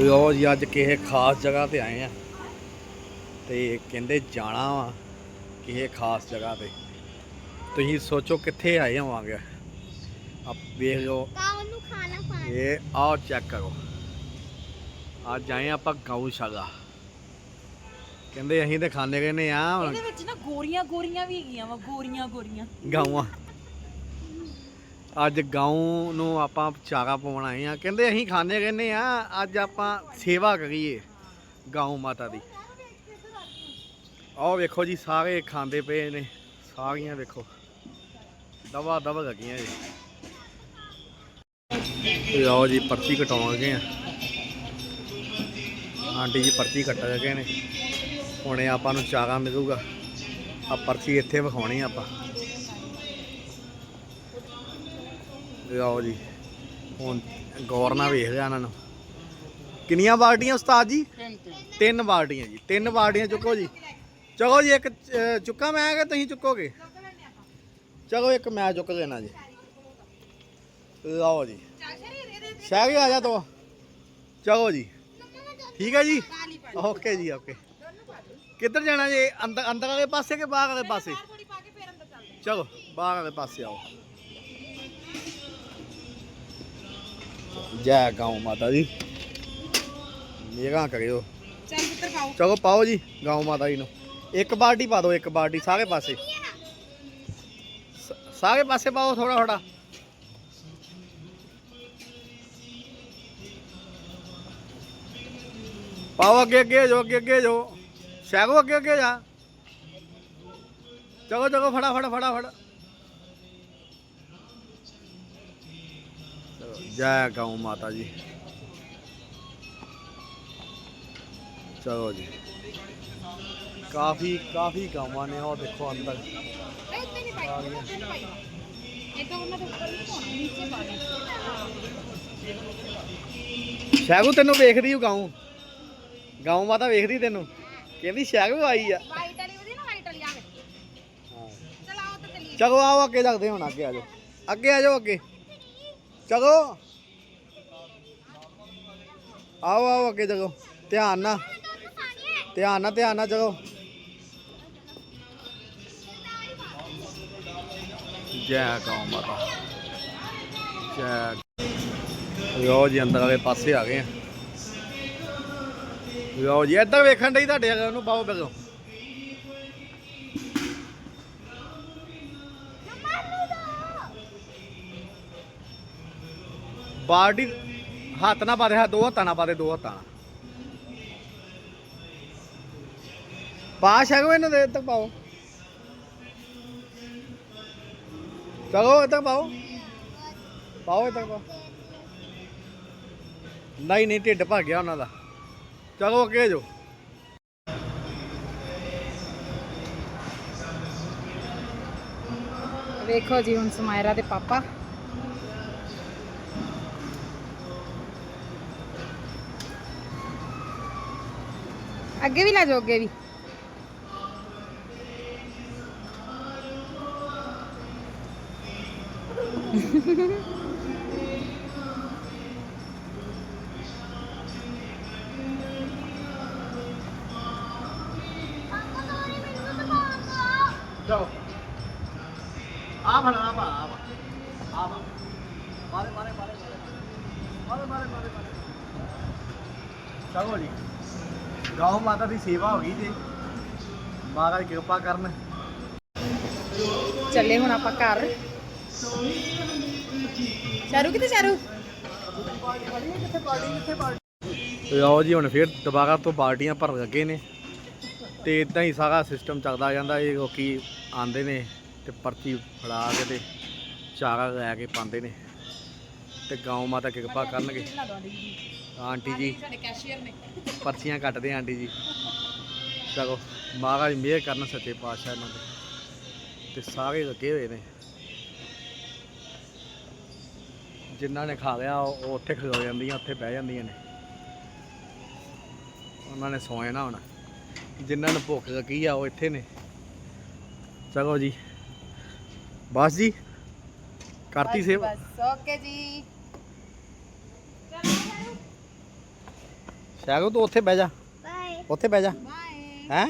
ਲੋ ਜੀ ਅੱਜ ਕਿਸੇ ਖਾਸ ਜਗ੍ਹਾ ਤੇ ਆਏ ਆ ਤੇ ਕਹਿੰਦੇ ਜਾਣਾ ਵਾ ਕਿਸੇ ਖਾਸ ਜਗ੍ਹਾ ਤੇ। ਤੁਸੀਂ ਸੋਚੋ ਕਿੱਥੇ ਆਏ ਹੋਵਾਂਗੇ। ਆਪ ਵੇਖ ਲਓ। ਨੂੰ ਖਾਣਾ ਇਹ ਆਓ ਚੈੱਕ ਕਰੋ। ਅੱਜ ਆਏ ਆਪਾਂ ਗਊਸ਼ਾਲਾ। ਕਹਿੰਦੇ ਅਸੀਂ ਤੇ ਖਾਣੇ ਕਹਿੰਦੇ ਆ। ਇਹਦੇ ਵਿੱਚ ਨਾ ਗੋਰੀਆਂ ਗੋਰੀਆਂ ਵੀ ਹੈਗੀਆਂ ਵਾ ਗੋਰੀਆਂ ਗੋਰੀਆਂ ਗਾਵਾਂ ਅੱਜ ਗਾਉਂ ਨੂੰ ਆਪਾਂ ਚਾਰਾ ਪਾਉਣ ਆਏ ਆ ਕਹਿੰਦੇ ਅਸੀਂ ਖਾਣੇ ਕਹਿੰਦੇ ਆ ਅੱਜ ਆਪਾਂ ਸੇਵਾ ਕਰੀਏ ਗਾਉਂ ਮਾਤਾ ਦੀ। ਆਹ ਵੇਖੋ ਜੀ, ਸਾਰੇ ਖਾਂਦੇ ਪਏ ਨੇ। ਸਾਰੀਆਂ ਵੇਖੋ। ਦਵਾ ਦਵਾ ਲੱਗੀਆਂ ਜੀ। ਤੇ ਆਓ ਜੀ, ਪਰਚੀ ਕਟਾਉਣ ਲੱਗੇ ਆ ਆਂਟੀ ਜੀ, ਪਰਚੀ ਕੱਟ ਲੱਗੇ ਨੇ। ਹੁਣੇ ਆਪਾਂ ਨੂੰ ਚਾਰਾ ਮਿਲੂਗਾ। ਆ ਪਰਚੀ ਇੱਥੇ ਵਿਖਾਉਣੀ ਆਪਾਂ। ਲਓ ਜੀ ਹੁਣ ਗੌਰ ਨਾਲ ਵੇਖ ਲਿਆ ਇਹਨਾਂ ਨੂੰ। ਕਿੰਨੀਆਂ ਬਾਲਟੀਆਂ ਉਸਤਾਦ ਜੀ? ਤਿੰਨ ਬਾਲਟੀਆਂ ਜੀ ਤਿੰਨ ਬਾਲਟੀਆਂ ਚੁੱਕੋ ਜੀ। ਚਲੋ ਜੀ ਇੱਕ ਅਹ, ਚੁੱਕਾ ਮੈਂ ਕਿ ਤੁਸੀਂ ਚੁੱਕੋਗੇ? ਚਲੋ ਇੱਕ ਮੈਂ ਚੁੱਕ ਲੈਣਾ ਜੀ। ਲਓ ਜੀ। ਸ਼ਾਹੀ ਆ ਜਾ ਤੋ। ਚਲੋ ਜੀ। ਠੀਕ ਹੈ ਜੀ? ਓਕੇ ਜੀ ਓਕੇ। ਕਿੱਧਰ ਜਾਣਾ ਜੀ? ਅੰਦਰ ਅੰਦਰ ਵਾਲੇ ਪਾਸੇ ਕਿ ਬਾਹਰ ਵਾਲੇ ਪਾਸੇ? ਚਲੋ ਬਾਹਰ ਵਾਲੇ ਪਾਸੇ ਆਓ। ਜੈ ਗਾਉ ਮਾਤਾ ਦੀ ਮੇਰਾ ਕਰਿਓ। ਚੱਲ ਪੁੱਤਰ ਪਾਓ। ਚਲੋ ਪਾਓ ਜੀ ਗਾਉ ਮਾਤਾ ਜੀ ਨੂੰ। ਇੱਕ ਬਾਲਟੀ ਪਾ ਦਿਓ ਇੱਕ ਬਾਲਟੀ ਸਾਰੇ ਪਾਸੇ। ਸਾਰੇ ਪਾਸੇ ਪਾਓ ਥੋੜਾ ਥੋੜਾ ਪਾਓ ਅੱਗੇ ਅੱਗੇ ਜੋ ਅੱਗੇ ਅੱਗੇ ਜੋ ਸ਼ੈਗੋ ਅੱਗੇ ਅੱਗੇ ਜਾ। ਚਲੋ ਚਲੋ ਫੜਾ ਫੜਾ ਫੜਾ ਫੜਾ ਜੈ ਗਾਉ ਮਾਤਾ ਜੀ। ਚਲੋ ਜੀ। ਕਾਫੀ ਕਾਫੀ ਗਾਵਾਂ ਨੇ ਉਹ ਦੇਖੋ ਅੰਦਰ। ਸ਼ੈਗੂ ਤੈਨੂੰ ਵੇਖਦੀ ਹੂੰ ਗਾਉਂ? ਗਾਉਂ ਮਾਤਾ ਵੇਖਦੀ ਤੈਨੂੰ? ਕਹਿੰਦੀ ਸ਼ੈਗੂ ਆਈ ਆ। ਵਾਈਟ ਵਾਲੀ ਉਹਦੀ ਨਾ ਵਾਈਟ ਵਾਲੀ ਆਵੇ ਚਲ ਆਓ ਚਲੋ ਅੱਗੇ ਜਾਂਦੇ ਹੁਣ ਅੱਗੇ ਆ ਜਾਓ। ਅੱਗੇ ਆ ਜਾਓ ਅੱਗੇ। ਚਲੋ। ਆਓ ਆਓ ਅੱਗੇ ਚਲੋ। ਧਿਆਨ ਨਾਲ। ਧਿਆਨ ਨਾਲ ਧਿਆਨ ਨਾਲ ਚਲੋ। ਜੈ ਗਾਉਂ ਮਾਤਾ। ਜੈ ਲਓ ਜੀ, ਅੰਦਰ ਵਾਲੇ ਪਾਸੇ ਆ ਗਏ ਆ। ਲਓ ਜੀ, ਇੱਧਰ ਵੇਖਣ ਡਈ ਤੁਹਾਡੇ ਵਾਲੇ ਉਹਨੂੰ ਬਾਹੋ ਬਗੋ ਬਾਲਟੀ ਹੱਥ ਨਾ ਪਾਦੇ ਦੋ ਹੱਥਾਂ ਨਾਲ ਪਾਦੇ ਦੋ ਹੱਥਾਂ ਨਾਲ। ਪਾਸ਼ ਇਹਨਾਂ ਦੇ, ਇੱਧਰ ਪਾਓ। ਚਲੋ ਇੱਧਰ ਪਾਓ। ਪਾਓ ਇੱਧਰ ਪਾਓ। ਨਹੀਂ ਨਹੀਂ, ਢਿੱਡ ਭਰ ਗਿਆ ਉਹਨਾਂ ਦਾ। ਚਲੋ ਅੱਗੇ ਜੋ ਵੇਖੋ ਜੀ ਹੁਣ ਸਮਾਇਰਾ ਦੇ ਪਾਪਾ। ਅੱਗੇ ਵੀ ਲੈ ਜਾਓ, ਅੱਗੇ ਵੀ। ਜਾਓ। ਆ ਫੜ, ਆ ਪਾ ਆ ਪਾ ਆ ਪਾ ਮਾਰੇ ਮਾਰੇ ਮਾਰੇ। ਮਾਰੇ ਮਾਰੇ ਮਾਰੇ ਮਾਰੇ। ਚਲੋ ਜੀ। ਗਾਉ ਮਾਤਾ ਦੀ ਸੇਵਾ ਹੋ ਗਈ ਜੀ। ਮਹਾਰਾਜ ਕਿਰਪਾ ਕਰਨ। ਚੱਲੇ ਹੁਣ ਆਪਾਂ ਘਰ। ਚਾਰੂ ਕਿਤੇ ਚਾਰੂ ਲਓ ਜੀ ਹੁਣ ਫਿਰ ਦੁਬਾਰਾ ਤੋਂ ਬਾਲਟੀਆਂ ਭਰ ਲੱਗੇ ਨੇ। ਤੇ ਇਦਾਂ ਹੀ ਸਾਰਾ ਸਿਸਟਮ ਚੱਲਦਾ ਜਾਂਦਾ ਇਹ ਲੋਕੀ ਆਂਦੇ ਨੇ ਤੇ ਪਰਚੀ ਫੜਾ ਕੇ ਤੇ ਚਾਰਾ ਲੈ ਕੇ ਪਾਉਂਦੇ ਨੇ। ਤੇ ਗਾਉ ਮਾਤਾ ਕਿਰਪਾ ਕਰਨਗੇ। ਆਂਟੀ ਜੀ। ਸਾਡੇ ਕੈਸ਼ੀਅਰ ਨੇ। ਪਰਚੀਆਂ ਕੱਟਦੇ ਆ ਆਂਟੀ ਜੀ। ਚਲੋ ਮਹਾਰਾਜ ਮਿਹਰ ਕਰਨ ਸੱਚੇ ਪਾਤਸ਼ਾਹ ਇਹਨਾਂ ਦੇ। ਤੇ ਸਾਰੇ ਲੱਗੇ ਹੋਏ ਨੇ। ਜਿਨ੍ਹਾਂ ਨੇ ਖਾ ਲਿਆ ਉਹ ਉੱਥੇ ਖਲੋ ਜਾਂਦੀਆਂ ਉੱਥੇ ਬਹਿ ਜਾਂਦੀਆਂ ਨੇ। ਉਹਨਾਂ ਨੇ ਸੌ ਜਾਣਾ ਹੁਣ। ਜਿਨ੍ਹਾਂ ਨੂੰ ਭੁੱਖ ਲੱਗੀ ਆ ਉਹ ਇੱਥੇ ਨੇ। ਚਲੋ ਜੀ। ਬਸ ਜੀ ਕਰਤੀ ਸੇਵਾ। ਬਸ। ਓਕੇ ਜੀ। ਸ਼ਾਗੋ ਤੂੰ ਉੱਥੇ ਬਹਿ ਜਾ। ਬਾਏ ਉੱਥੇ ਬਹਿ ਜਾ। ਬਾਏ ਹੈ?